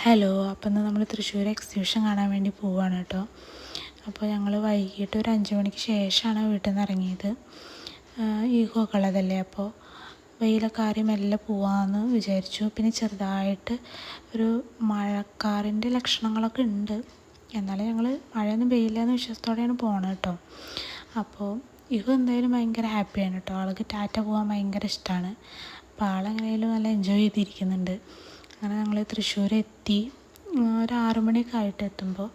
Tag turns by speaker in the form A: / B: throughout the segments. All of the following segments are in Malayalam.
A: ഹലോ അപ്പം നമ്മൾ തൃശ്ശൂർ എക്സിബിഷൻ കാണാൻ വേണ്ടി പോവുകയാണ് കേട്ടോ. അപ്പോൾ ഞങ്ങൾ വൈകിട്ട് ഒരു അഞ്ച് മണിക്ക് ശേഷമാണ് വീട്ടിൽ നിന്ന് ഇറങ്ങിയത്. ഈഗോ കളതല്ലേ അപ്പോൾ വെയിലൊക്കെ ആരും മെല്ലെ പോവാമെന്ന് വിചാരിച്ചു. പിന്നെ ചെറുതായിട്ട് ഒരു മഴക്കാറിന്റെ ലക്ഷണങ്ങളൊക്കെ ഉണ്ട്. എന്നാലും ഞങ്ങൾ മഴയൊന്നും പെയ്യില്ല എന്ന് വിശ്വാസത്തോടെയാണ് പോണത് കേട്ടോ. അപ്പോൾ ഇഹു എന്തായാലും ഭയങ്കര ഹാപ്പിയാണ് കേട്ടോ. ആൾക്ക് ടാറ്റ പോകാൻ ഭയങ്കര ഇഷ്ടമാണ് അപ്പോൾ ആളെങ്ങനെയും നല്ല എൻജോയ് ചെയ്തിരിക്കുന്നുണ്ട്. അങ്ങനെ ഞങ്ങൾ തൃശ്ശൂർ എത്തി ഒരു ആറു മണിയൊക്കെ ആയിട്ട് എത്തുമ്പോൾ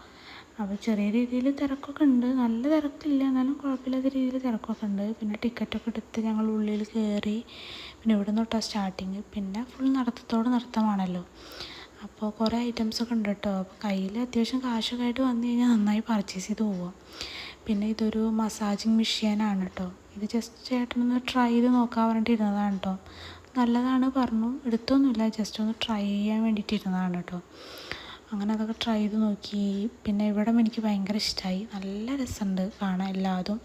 A: അപ്പോൾ ചെറിയ രീതിയിൽ തിരക്കൊക്കെ ഉണ്ട്. നല്ല തിരക്കില്ല. എന്നാലും കുഴപ്പമില്ലാത്ത രീതിയിൽ തിരക്കൊക്കെ ഉണ്ട്. പിന്നെ ടിക്കറ്റൊക്കെ എടുത്ത് ഞങ്ങൾ ഉള്ളിൽ കയറി. പിന്നെ ഇവിടെ നിന്നോട്ടാ സ്റ്റാർട്ടിങ് പിന്നെ ഫുൾ നടത്തത്തോട് നടത്തമാണല്ലോ. അപ്പോൾ കുറേ ഐറ്റംസൊക്കെ ഉണ്ട് കേട്ടോ അപ്പോൾ കയ്യിൽ അത്യാവശ്യം കാശൊക്കെ ആയിട്ട് വന്നു കഴിഞ്ഞാൽ നന്നായി പർച്ചേസ് ചെയ്ത് പോവാം. പിന്നെ ഇതൊരു മസാജിങ് മെഷീനാണ് കേട്ടോ ഇത് ജസ്റ്റ് ചേട്ടനൊന്ന് ട്രൈ ചെയ്ത് നോക്കാൻ വേണ്ടിയിരുന്നതാണ് ഇരുന്നതാണ് കേട്ടോ നല്ലതാണ് പറഞ്ഞു. എടുത്തൊന്നുമില്ല. ജസ്റ്റ് ഒന്ന് ട്രൈ ചെയ്യാൻ വേണ്ടിയിട്ട് ഇരുന്നതാണ് കേട്ടോ. അങ്ങനെ അതൊക്കെ ട്രൈ ചെയ്ത് നോക്കി. പിന്നെ ഇവിടെ എനിക്ക് ഭയങ്കര ഇഷ്ടമായി നല്ല രസമുണ്ട് കാണാൻ എല്ലാതും.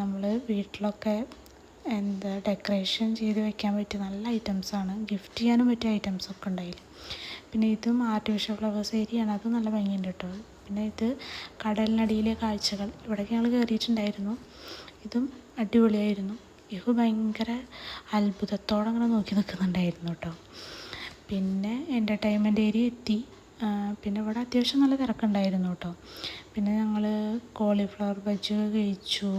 A: നമ്മൾ വീട്ടിലൊക്കെ എന്താ ഡെക്കറേഷൻ ചെയ്ത് വെക്കാൻ പറ്റിയ നല്ല ഐറ്റംസാണ് ഗിഫ്റ്റ് ചെയ്യാനും പറ്റിയ ഐറ്റംസൊക്കെ ഉണ്ടായില്ല. പിന്നെ ഇതും ആർട്ടിഫിഷ്യൽ ഫ്ലവേഴ്സ് ഏരിയയാണ് അതും നല്ല ഭംഗിയുണ്ട് കേട്ടോ. പിന്നെ ഇത് കടലിനടിയിലെ കാഴ്ചകൾ. ഇവിടേക്ക് ഞങ്ങൾ കയറിയിട്ടുണ്ടായിരുന്നു ഇതും അടിപൊളിയായിരുന്നു. ഇഹു ഭയങ്കര അത്ഭുതത്തോടെ അങ്ങനെ നോക്കി നിൽക്കുന്നുണ്ടായിരുന്നു കേട്ടോ. പിന്നെ എന്റർടൈൻമെന്റ് ഏരിയ എത്തി. പിന്നെ ഇവിടെ അത്യാവശ്യം നല്ല തിരക്കുണ്ടായിരുന്നു കേട്ടോ. പിന്നെ ഞങ്ങൾ കോളിഫ്ലവർ ബജ്ജി കഴിച്ചു.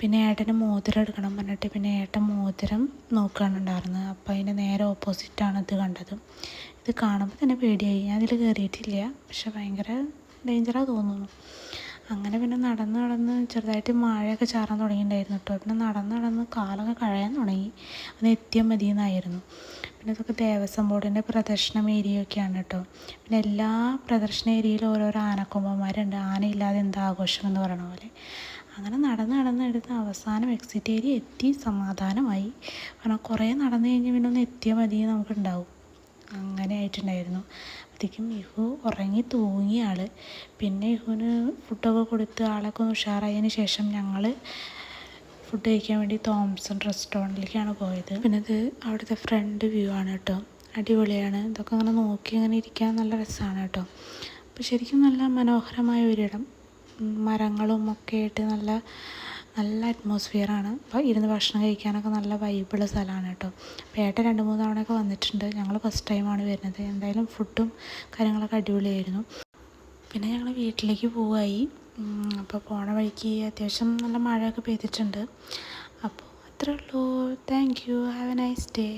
A: പിന്നെ ഏട്ടന് മോതിരം എടുക്കണം പറഞ്ഞിട്ട് പിന്നെ ഏട്ടൻ മോതിരം നോക്കുകയാണുണ്ടായിരുന്നത് അപ്പോൾ അതിന്റെ നേരെ ഓപ്പോസിറ്റാണ് ഇത് കണ്ടത്. ഇത് കാണുമ്പോൾ തന്നെ പേടിയായി. ഞാൻ അതിൽ കയറിയിട്ടില്ല പക്ഷെ ഭയങ്കര ഡേഞ്ചറാണ് തോന്നുന്നു. അങ്ങനെ പിന്നെ നടന്ന് നടന്ന് ചെറുതായിട്ട് മഴയൊക്കെ ചാറാൻ തുടങ്ങിയിട്ടുണ്ടായിരുന്നു കേട്ടോ. പിന്നെ നടന്ന് നടന്ന് കാലൊക്കെ കഴിയാൻ തുടങ്ങി. അത് എത്തിയാൽ മതി എന്നായിരുന്നു പിന്നെ ഇതൊക്കെ ദേവസ്വം ബോർഡിന്റെ പ്രദർശനം ഏരിയയൊക്കെയാണ് കേട്ടോ. പിന്നെ എല്ലാ പ്രദർശന ഏരിയയിലും ഓരോരോ ആനക്കൊമ്പന്മാരുണ്ട്. ആനയില്ലാതെ എന്താ ആഘോഷം എന്ന് പറയണ പോലെ. അങ്ങനെ നടന്ന് നടന്ന് എടുത്ത് അവസാനം എക്സിറ്റ് ഏരിയ എത്തി. സമാധാനമായി. കാരണം കുറേ നടന്നു കഴിഞ്ഞ് പിന്നെ ഒന്ന് എത്തിയാൽ മതി നമുക്കുണ്ടാവും. അങ്ങനെ ആയിട്ടുണ്ടായിരുന്നു അപ്പോഴത്തേക്കും ഇഹു ഉറങ്ങി തൂങ്ങിയ ആൾ പിന്നെ ഇഹുവിന് ഫുഡൊക്കെ കൊടുത്ത് ആളൊക്കെ ഉഷാറായതിന് ശേഷം ഞങ്ങൾ ഫുഡ് കഴിക്കാൻ വേണ്ടി തോംസൺ റെസ്റ്റോറന്റിലേക്കാണ് പോയത്. പിന്നെ ഇത് അവിടുത്തെ ഫ്രണ്ട് വ്യൂ ആണ് കേട്ടോ. അടിപൊളിയാണ്. ഇതൊക്കെ അങ്ങനെ നോക്കി അങ്ങനെ ഇരിക്കാൻ നല്ല രസമാണ് കേട്ടോ. അപ്പോൾ ശരിക്കും നല്ല മനോഹരമായ ഒരിടം മരങ്ങളും ഒക്കെ ആയിട്ട് നല്ല നല്ല അറ്റ്മോസ്ഫിയറാണ് അപ്പോൾ ഇരുന്ന് ഭക്ഷണം കഴിക്കാനൊക്കെ നല്ല വൈബുള്ള സ്ഥലമാണ് കേട്ടോ. അപ്പോൾ ഏട്ടൻ രണ്ട് മൂന്ന് തവണയൊക്കെ വന്നിട്ടുണ്ട്. ഞങ്ങൾ ഫസ്റ്റ് ടൈമാണ് വരുന്നത്. എന്തായാലും ഫുഡും കാര്യങ്ങളൊക്കെ അടിപൊളിയായിരുന്നു. പിന്നെ ഞങ്ങൾ വീട്ടിലേക്ക് പോവായി. അപ്പോൾ പോണ വഴിക്ക് അത്യാവശ്യം നല്ല മഴയൊക്കെ പെയ്തിട്ടുണ്ട്. അപ്പോൾ അത്രേ ഉള്ളൂ. Thank you have a nice day